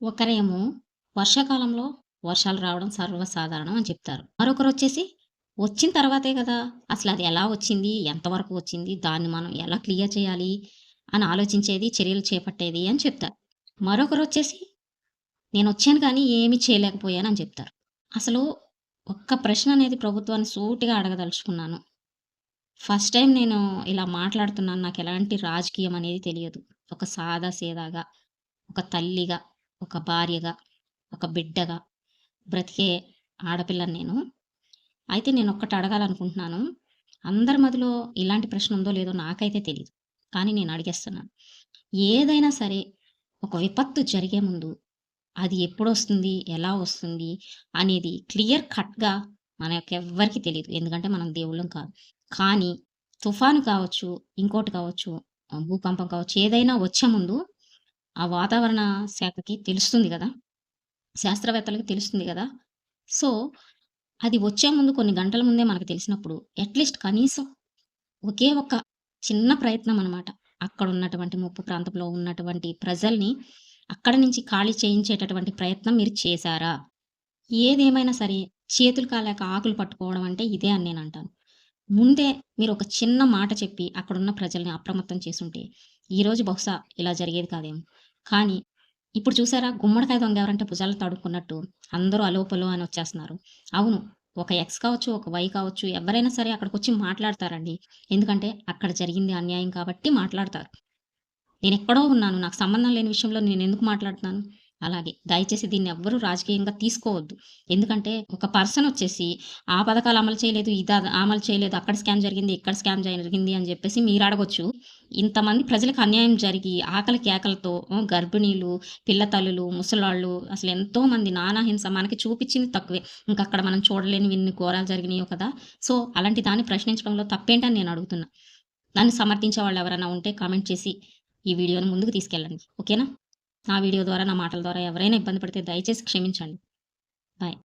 ఒకరేమో వర్షాకాలంలో వర్షాలు రావడం సర్వసాధారణం అని చెప్తారు. మరొకరు వచ్చేసి వచ్చిన తర్వాతే కదా! అసలు అది ఎలా వచ్చింది? ఎంతవరకు వచ్చింది? దాన్ని మనం ఎలా క్లియర్ చేయాలి? అని ఆలోచించేది, చర్యలు చేపట్టేది అని చెప్తారు. మరొకరు వచ్చేసి నేను వచ్చాను కానీ ఏమీ అని చెప్తారు. అసలు ఒక్క ప్రశ్న అనేది ప్రభుత్వాన్ని సూటిగా అడగదలుచుకున్నాను. ఫస్ట్ టైం నేను ఇలా మాట్లాడుతున్నాను. నాకు ఎలాంటి రాజకీయం అనేది తెలియదు. ఒక సాదా సీదాగా, ఒక తల్లిగా, ఒక భార్యగా, ఒక బిడ్డగా బ్రతికే ఆడపిల్లని నేను. అయితే నేను ఒక్కటి అడగాలనుకుంటున్నాను. అందరి మదిలో ఇలాంటి ప్రశ్న ఉందో లేదో నాకైతే తెలియదు కానీ నేను అడిగేస్తున్నాను. ఏదైనా సరే ఒక విపత్తు జరిగే ముందు అది ఎప్పుడు వస్తుంది ఎలా వస్తుంది? అనేది క్లియర్ కట్‌గా మన యొక్క ఎవ్వరికి తెలియదు ఎందుకంటే మనం దేవుళ్ళం కాదు. కానీ తుఫాను కావచ్చు, ఇంకోటి కావచ్చు, భూకంపం కావచ్చు, ఏదైనా వచ్చే ముందు ఆ వాతావరణ శాఖకి తెలుస్తుంది కదా శాస్త్రవేత్తలకి తెలుస్తుంది కదా సో, అది వచ్చే ముందు కొన్ని గంటల ముందే మనకు తెలిసినప్పుడు అట్‌లీస్ట్ కనీసం ఒకే ఒక చిన్న ప్రయత్నం అనమాట. అక్కడ ఉన్నటువంటి ముప్పు ప్రాంతంలో ఉన్నటువంటి ప్రజల్ని అక్కడ నుంచి ఖాళీ చేయించేటటువంటి ప్రయత్నం మీరు చేశారా? ఏదేమైనా సరే చేతులు కాలేక ఆకులు పట్టుకోవడం అంటే ఇదే అని నేను అంటాను ముందే మీరు ఒక చిన్న మాట చెప్పి అక్కడున్న ప్రజల్ని అప్రమత్తం చేసుంటే ఈరోజు బహుశా ఇలా జరిగేది కాదేమో. కానీ ఇప్పుడు చూసారా గుమ్మడికాయ దొంగ ఎవరంటే భుజాలు తడుక్కున్నట్టు అందరూ అలోపలో అని వచ్చేస్తున్నారు. అవును. ఒక ఎక్స్ కావచ్చు, ఒక వై కావచ్చు ఎవరైనా సరే అక్కడికి వచ్చి మాట్లాడతారండి. ఎందుకంటే అక్కడ జరిగింది అన్యాయం కాబట్టి మాట్లాడతారు. నేను ఎక్కడో ఉన్నాను. నాకు సంబంధం లేని విషయంలో నేను ఎందుకు మాట్లాడుతున్నాను? అలాగే దయచేసి దీన్ని ఎవ్వరూ రాజకీయంగా తీసుకోవద్దు. ఎందుకంటే ఒక పర్సన్ వచ్చేసి ఆ పథకాలు అమలు చేయలేదు, ఇది అమలు చేయలేదు, అక్కడ స్కామ్ జరిగింది, ఇక్కడ స్కామ్ జరిగింది అని చెప్పేసి మీరు అడగొచ్చు. ఇంతమంది ప్రజలకు అన్యాయం జరిగి ఆకలి కేకలతో గర్భిణీలు, పిల్ల తల్లులు, ముసలాళ్ళు అసలు ఎంతోమంది నానాహింస మనకి చూపించింది తక్కువే. ఇంకా అక్కడ మనం చూడలేని ఎన్ని ఘోరాలు జరిగినాయో కదా! సో, అలాంటి దాన్ని ప్రశ్నించడంలో తప్పేంటని నేను అడుగుతున్నా. నన్ను సమర్థించే వాళ్ళు ఎవరైనా ఉంటే కామెంట్ చేసి ఈ వీడియోని ముందుకు తీసుకెళ్ళండి. ఓకేనా? నా వీడియో ద్వారా, నా మాటల ద్వారా ఎవరైనా ఇబ్బంది పడితే దయచేసి క్షమించండి. బాయ్.